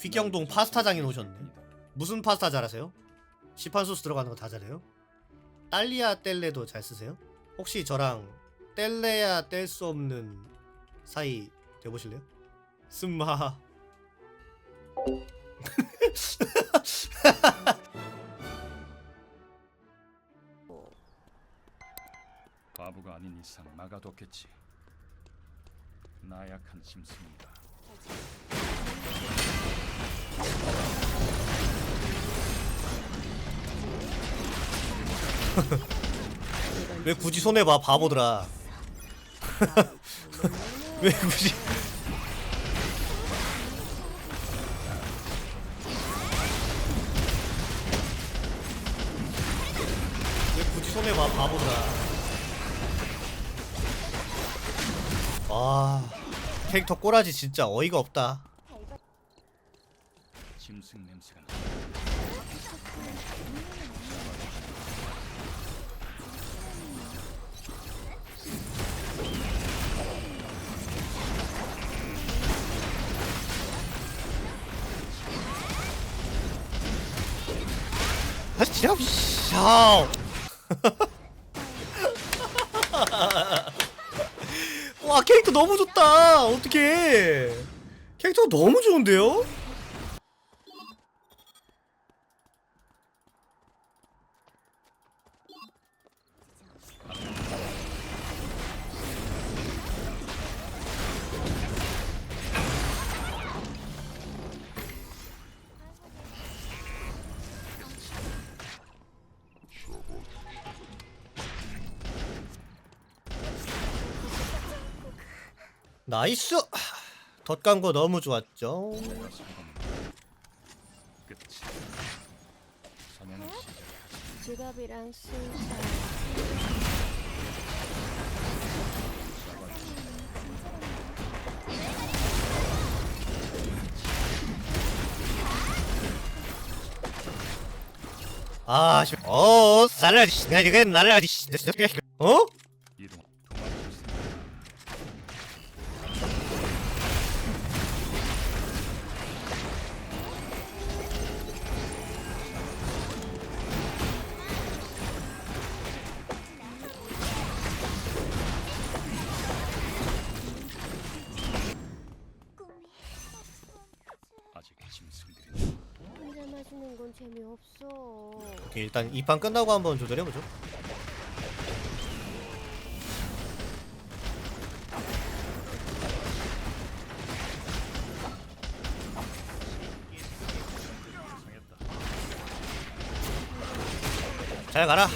휘경동 파스타장에 오셨네. 무슨 파스타 잘하세요? 시판 소스 들어가는 거 다 잘해요? 딸리아 뗄레도 잘 쓰세요? 혹시 저랑 뗄래야 뗄 수 없는 사이 돼보실래요? 스마 바보가 아닌 이상 막아뒀겠지. 나약한 짐승인가. 왜 굳이 손해봐 바보들아. 왜 굳이. 왜 굳이 손해봐 바보들아. 아 캐릭터 꼬라지 진짜 어이가 없다. 짐승 냄새가 나. 샤오 와 캐릭터 너무 좋다. 어떡해. 캐릭터 너무 좋은데요? 나이스 덧간 거 너무 좋았죠. 지갑이랑 술사 아, 씨. 어, 나를 나 이거 나를 어? 혼자 마시는 건 재미없어 오케이, 일단 이 판 끝나고 한번 조절해 보죠. 잘 가라.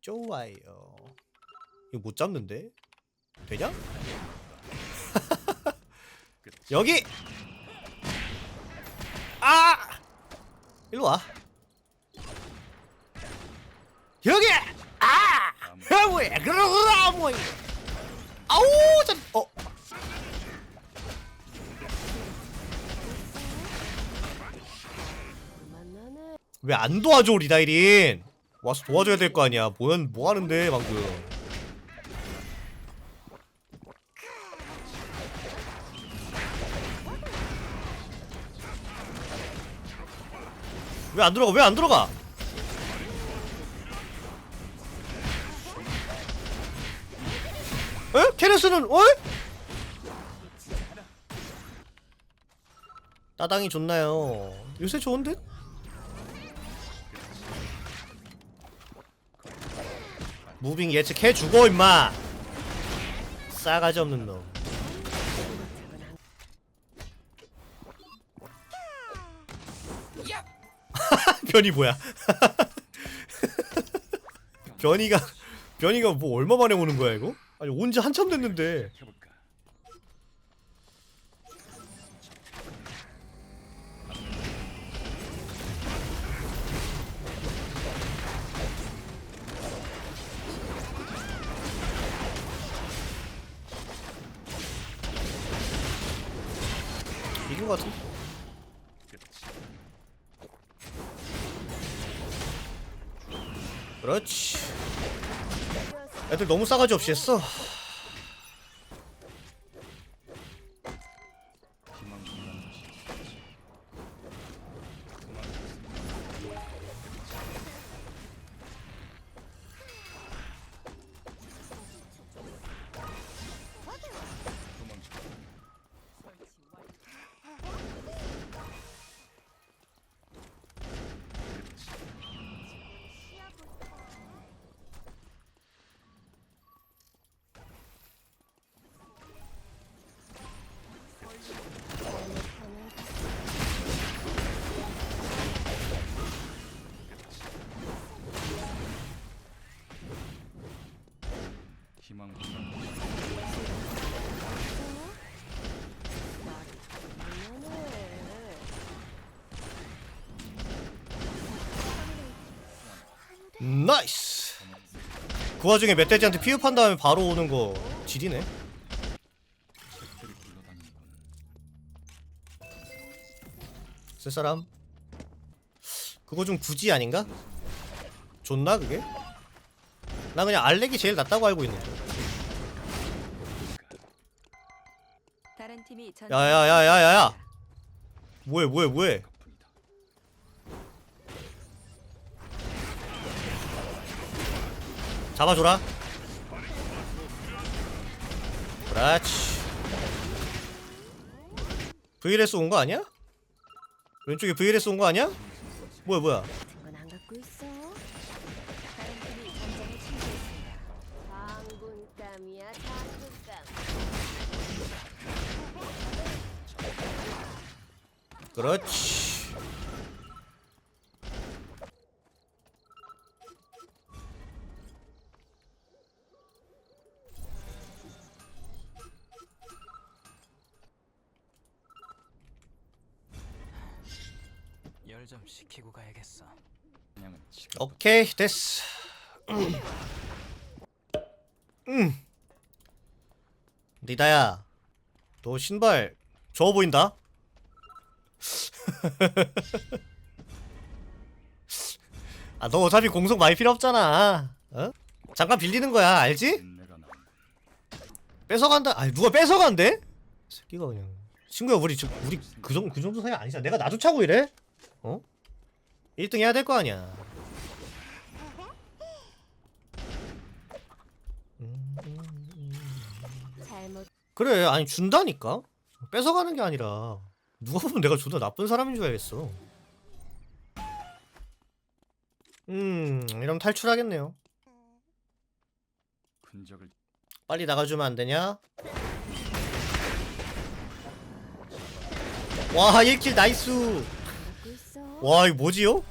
좋아요. 이거 못 잡는데? 되냐? 여기! 아! 일로 와. 여기! 아! 여기! 그러구나, 뭐. 아우, 참, 어. 만나네 왜안 도와줘, 리다이린? 와서 도와줘야 될 거 아니야. 뭐, 뭐 하는데, 방금. 왜 안 들어가? 왜 안 들어가? 에? 케네스는 어? 따당이 좋나요? 요새 좋은 듯? 무빙 예측해 주고 임마. 싸가지 없는 놈. 변이 뭐야? 변이가 변이가 뭐 얼마 만에 오는 거야 이거? 아니 온 지 한참 됐는데. 이긴 거 같은데. 그렇지. 애들 너무 싸가지 없이 했어. 나이스. 그 와중에 멧돼지한테 피흡한 다음에 바로 오는 거 지리네. 쓸 사람? 그거 좀 굳이 아닌가? 좋나 그게? 나 그냥 알렉이 제일 낫다고 알고 있는데. 다른 팀이 전 야야야야야야. 뭐해 뭐해 뭐해? 잡아줘라. 그렇지. VLS 온 거 아니야? 왼쪽에 VLS 온 거 아니야? 뭐야 뭐야? 건안 갖고 있어? 다른 팀이 전장에 침투했습니다. 당분감이야 당분감. 그렇지. 열좀 식히고 가야겠어. 그냥은 지금 오케이 됐어. 음. 리다야, 너 신발 좋아 보인다. 아, 너 어차피 공속 많이 필요 없잖아. 어? 잠깐 빌리는 거야, 알지? 뺏어간다. 아니 누가 뺏어간대? 새끼가 그냥. 친구야, 우리 저, 우리 그 정도 그 정도 사이 아니잖아. 내가 나도 차고 이래? 어? 1등 해야 될 거 아니야. 잘못 그래 아니 준다니까 뺏어가는 게 아니라 누가 보면 내가 존나 나쁜 사람인 줄 알겠어 음 이러면 탈출하겠네요 흔적을 빨리 나가주면 안 되냐 와 1킬 나이스? 와 이거 뭐지요?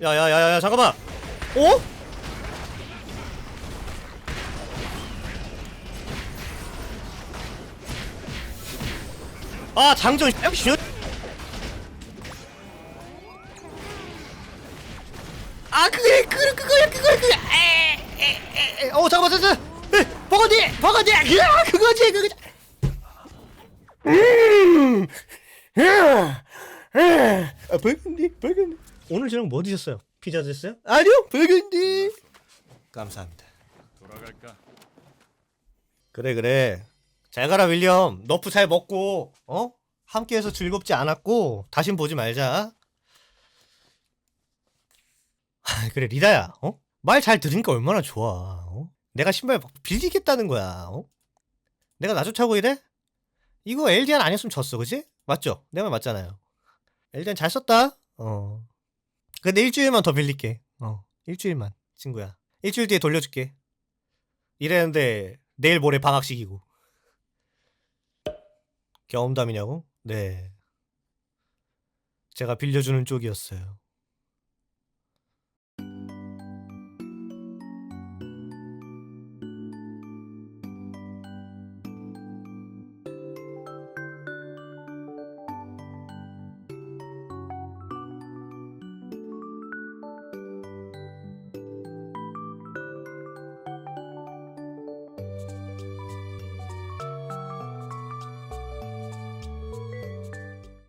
야야야야 잠깐만 어? 아 장전 역 버거디 버거디 야 그거지 그거지! 음! 야, 야. 아, 버거디 버거디. 오늘 저녁 뭐 드셨어요? 피자 드셨어요? 아니요 버거디. 감사합니다. 돌아갈까? 그래 그래. 잘 가라 윌리엄. 너프 잘 먹고 어? 함께해서 즐겁지 않았고 다신 보지 말자. 아, 그래 리다야 어 말 잘 들으니까 얼마나 좋아. 어? 내가 신발 막 빌리겠다는 거야 어? 내가 나조차고 이래? 이거 엘디안 아니었으면 졌어 그지? 맞죠? 내 말 맞잖아요. 엘디안 잘 썼다. 어. 근데 일주일만 더 빌릴게. 어 일주일만 친구야. 일주일 뒤에 돌려줄게. 이랬는데 내일 모레 방학식이고. 경험담이냐고? 네. 제가 빌려주는 쪽이었어요